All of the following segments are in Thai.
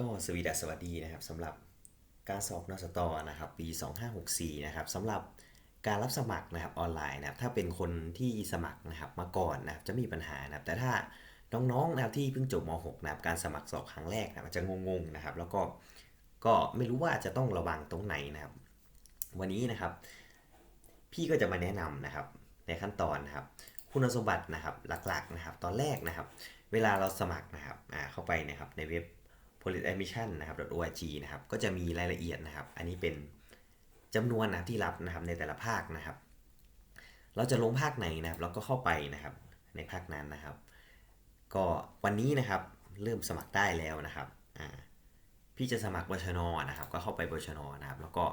ก็สวีดัสสวัสดีนะครับสำหรับการสอบนสตนะครับปี 2564นะครับสำหรับการรับสมัครนะครับออนไลน์นะครับถ้าเป็นคนที่สมัครนะครับมาก่อนนะครับจะมีปัญหานะครับแต่ถ้าน้องๆนะครับที่เพิ่งจบม .6 นะครับการสมัครสอบครั้งแรกนะจจะงงๆนะครับแล้วก็ก็ไม่รู้ว่าจะต้องระวังตรงไหนนะครับ วันนี้นะครับ พี่ก็จะมาแนะนำนะครับในขั้นตอนนะครับคุณสมบัตินะครับหลักๆนะครับ ตอนแรกนะครับ เวลาเราสมัครนะครับเข้าไปนะครับในเว็บ polisadmission นะครับ .org นะครับก็จะมีรายละเอียดนะครับ อันนี้เป็นจำนวนนะที่รับนะครับในแต่ละภาคนะครับ เราจะลงภาคไหนนะครับ เราก็เข้าไปนะครับในภาคนั้นนะครับ ก็วันนี้นะครับเริ่มสมัครได้แล้วนะครับพี่จะสมัครบชนนะครับ ก็เข้าไปบชนนะครับ แล้วก็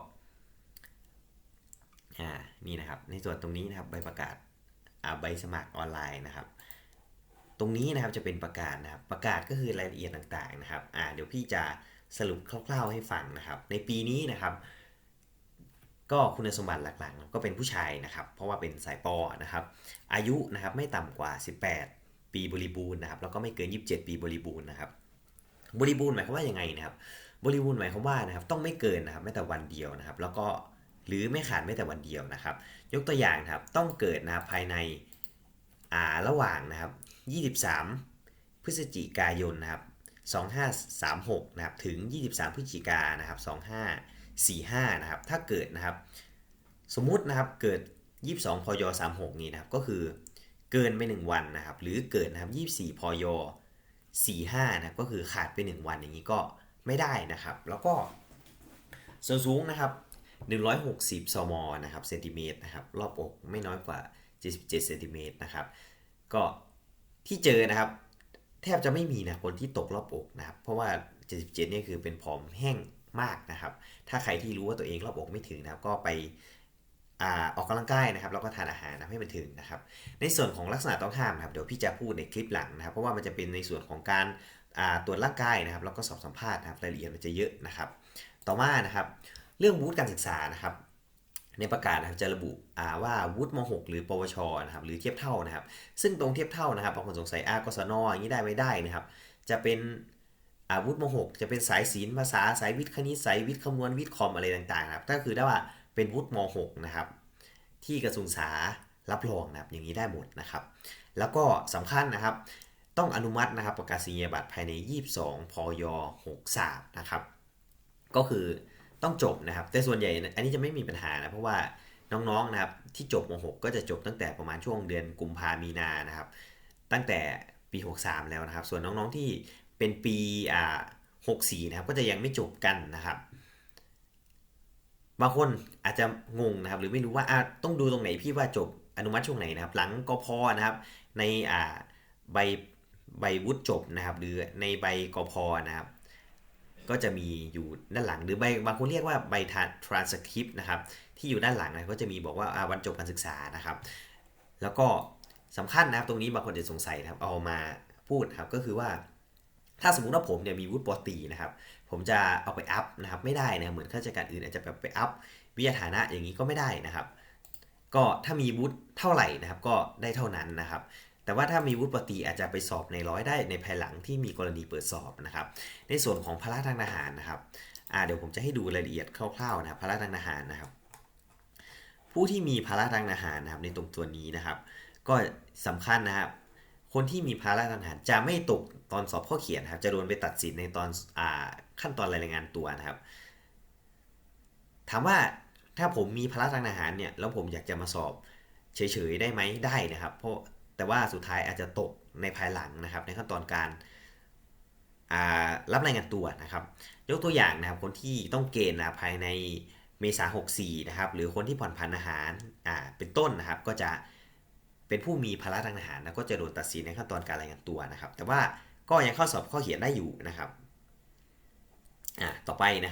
นี่นะครับ ในส่วนตรงนี้นะครับใบประกาศอ่าใบสมัครออนไลน์นะครับ ตรงนี้นะครับจะเป็นประกาศนะครับประกาศก็คือรายละเอียดต่างๆนะครับอ่าเดี๋ยวพี่จะสรุปคร่าวๆให้ฟังนะครับ ในปีนี้นะครับ ก็คุณสมบัติหลักๆ ก็เป็นผู้ชายนะครับ เพราะว่าเป็นสายปอนะครับ อายุนะครับไม่ต่ำกว่า 18 ปีบริบูรณ์นะครับแล้วก็ไม่เกิน 27 ปีบริบูรณ์นะครับ บริบูรณ์หมายความว่ายังไงนะครับ บริบูรณ์หมายความว่านะครับต้องไม่เกินนะครับแม้แต่วันเดียวนะครับ แล้วก็หรือไม่ขาดแม้แต่วันเดียวนะครับ ยกตัวอย่างนะครับต้องเกิดนะครับภายในอ่าระหว่างนะครับ 23 พฤศจิกายนนะครับ2536นะครับถึง 23 พฤศจิกายนนะครับ2545นะครับถ้าเกิดนะครับ สมมุตินะครับเกิด 22พย36 นี้นะครับก็คือเกินไป 1 วันนะครับหรือเกิดนะครับ24พย45นะครับก็คือขาดไป 1 วันอย่างนี้ก็ไม่ได้นะครับ แล้วก็ส่วนสูงนะครับ 160ซมนะครับเซนติเมตรนะครับรอบอกไม่น้อยกว่า 77เซนติเมตรนะครับก็ ที่เจอนะครับ แทบจะไม่มีนะคนที่ตกรอบอกนะครับ เพราะว่า 77เนี่ยคือเป็นผอมแห้งมากนะครับ ถ้าใครที่รู้ว่าตัวเองรอบอกไม่ถึงนะครับ ก็ไปอออกกำลังกายนะครับแล้วก็ทานอาหารนะให้มันถึงนะครับ ในส่วนของลักษณะต้องห้ามนะครับเดี๋ยวพี่จะพูดในคลิปหลังนะครับ เพราะว่ามันจะเป็นในส่วนของการตรวจร่างกายนะครับ แล้วก็สอบสัมภาษณ์นะครับรายละเอียดมันจะเยอะนะครับ ต่อมานะครับ เรื่องวุฒิการศึกษานะครับ ในประกาศนะครับจะระบุว่าวุฒิม .6 หรือ ปวชนะครับหรือเทียบเท่านะครับ ซึ่งตรงเทียบเท่านะครับบางคนสงสัยอากศนอย่างนี้ได้ไม่ได้นะครับ จะเป็นอาวุธม .6 จะเป็นสายศิลป์ภาษาสายวิทย์คณิตสายวิทย์คำนวณวิทย์คอมอะไรต่างๆนะครับก็คือได้ว่าเป็นวุฒิม .6 นะครับที่กระทรวงสารับรองนะครับอย่างนี้ได้หมดนะครับ แล้วก็สำคัญนะครับ ต้องอนุมัตินะครับประกาศนียบัตรภายใน 22 พย 63 นะครับ ก็คือ ต้องจบนะครับ แต่ส่วนใหญ่อันนี้จะไม่มีปัญหานะเพราะว่าน้องๆนะครับที่จบม .6 ก็จะจบตั้งแต่ประมาณช่วงเดือนกุมภามีนานะครับ ตั้งแต่ปี 63 แล้วนะครับ ส่วนน้องๆที่เป็นปีอ่า64 นะครับ ก็จะยังไม่จบกันนะครับบางคนอาจจะงงนะครับ หรือไม่รู้ว่าต้องดูตรงไหนพี่ว่าจบอนุมัติช่วงไหนนะครับ หลังกพนะครับ ในอ่าใบใบวุฒิจบนะครับ หรือในใบกพนะครับ ก็จะมีอยู่ด้านหลังหรือใบบางคนเรียกว่าใบทรานสคริปต์นะครับที่อยู่ด้านหลังนะก็จะมีบอกว่าวันจบการศึกษานะครับ แล้วก็สำคัญนะครับตรงนี้บางคนจะสงสัยนะครับเอามาพูดครับก็คือว่า ถ้าสมมุติว่าผมเนี่ยมีวุฒิปตีนะครับ ผมจะเอาไปอัพนะครับไม่ได้นะเหมือนข้าราชการอื่นอาจจะแบบไปอัพวิทยาฐานะอย่างนี้ก็ไม่ได้นะครับ ก็ถ้ามีวุฒิเท่าไหร่นะครับ ก็ได้เท่านั้นนะครับ แต่ว่าถ้ามีวุฒิปตรีอาจจะไปสอบในร้อยได้ในภายหลังที่มีกรณีเปิดสอบนะครับ ในส่วนของพละทางทหารนะครับเดี๋ยวผมจะให้ดูรายละเอียดคร่าวๆนะครับพละทางทหารนะครับ ผู้ที่มีภาระทางทหารนะครับในตรงตัวนี้นะครับ ก็สำคัญนะครับ คนที่มีภาระทางทหารจะไม่ตกตอนสอบข้อเขียนครับ จะโดนไปตัดสินในตอนอขั้นตอนรายงานตัวนะครับ ถามว่าถ้าผมมีภาระทางทหารเนี่ยแล้วผมอยากจะมาสอบเฉยๆได้ไหมได้นะครับ เพราะ แต่ว่าสุดท้ายอาจจะตกในภายหลังนะครับ ในขั้นตอนการรับรายงานตัวนะครับ ยกตัวอย่างนะครับคนที่ต้องเกณฑ์นะภายในเมษา64นะครับหรือคนที่ผ่อนผันอาหารเป็นต้นนะครับก็จะเป็นผู้มีภาระทางทหารนะก็จะโดนตัดสินในขั้นตอนการรายงานตัวนะครับ แต่ว่าก็ยังเข้าสอบข้อเขียนได้อยู่นะครับต่อไปนะครับ